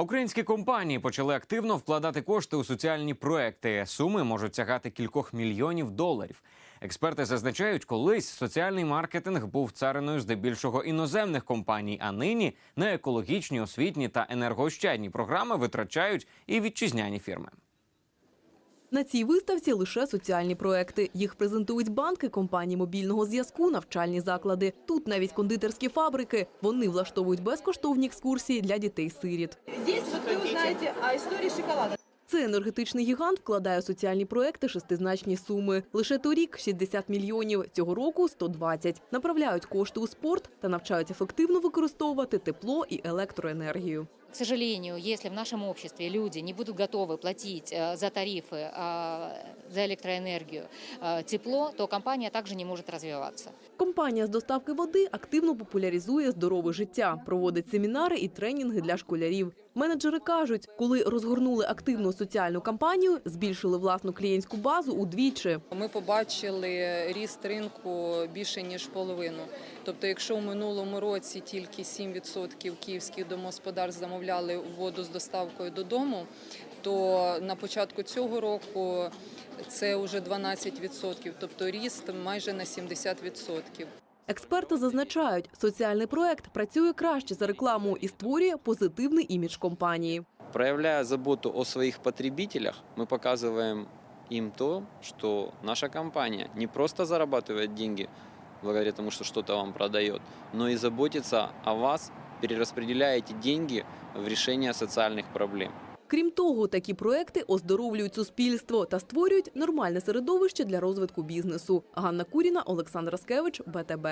Українські компанії почали активно вкладати кошти у соціальні проекти. Суми можуть сягати кількох мільйонів доларів. Експерти зазначають, колись соціальний маркетинг був цариною здебільшого іноземних компаній, а нині на екологічні, освітні та енергоощадні програми витрачають і вітчизняні фірми. На цій виставці лише соціальні проекти. Їх презентують банки, компанії мобільного зв'язку, навчальні заклади. Тут навіть кондитерські фабрики. Вони влаштовують безкоштовні екскурсії для дітей-сиріт. Здесь вот вы узнаете о шоколада. Цей енергетичний гігант вкладає у соціальні проекти шестизначні суми. Лише торік 60 мільйонів, цього року 120. Направляють кошти у спорт та навчають ефективно використовувати тепло і електроенергію. К сожалению, если в нашем обществе люди не будут готовы платить э, за тарифы, э, за электроэнергию, э, тепло, то компания также не может развиваться. Компанія з доставки води активно популяризує здорове життя, проводить семінари і тренінги для школярів. Менеджери кажуть, коли розгорнули активну соціальну кампанію, збільшили власну клієнтську базу удвічі. Ми побачили ріст ринку більше ніж половину. Тобто, якщо в минулому році тільки 7% київських домогосподарств замовляли воду з доставкою додому, то на початку цього року це вже 12%, тобто ріст майже на 70%. Експерти зазначають, соціальний проект працює краще за рекламу і створює позитивний імідж компанії. Проявляя заботу о своих потребителях, мы показываем им то, что наша компания не просто зарабатывает деньги благодаря тому, что что-то вам продает, но и заботится о вас, перераспределяя эти деньги в решение социальных проблем. Крім того, такі проекти оздоровлюють суспільство та створюють нормальне середовище для розвитку бізнесу. Ганна Куріна, Олександр Раскевич, БТБ.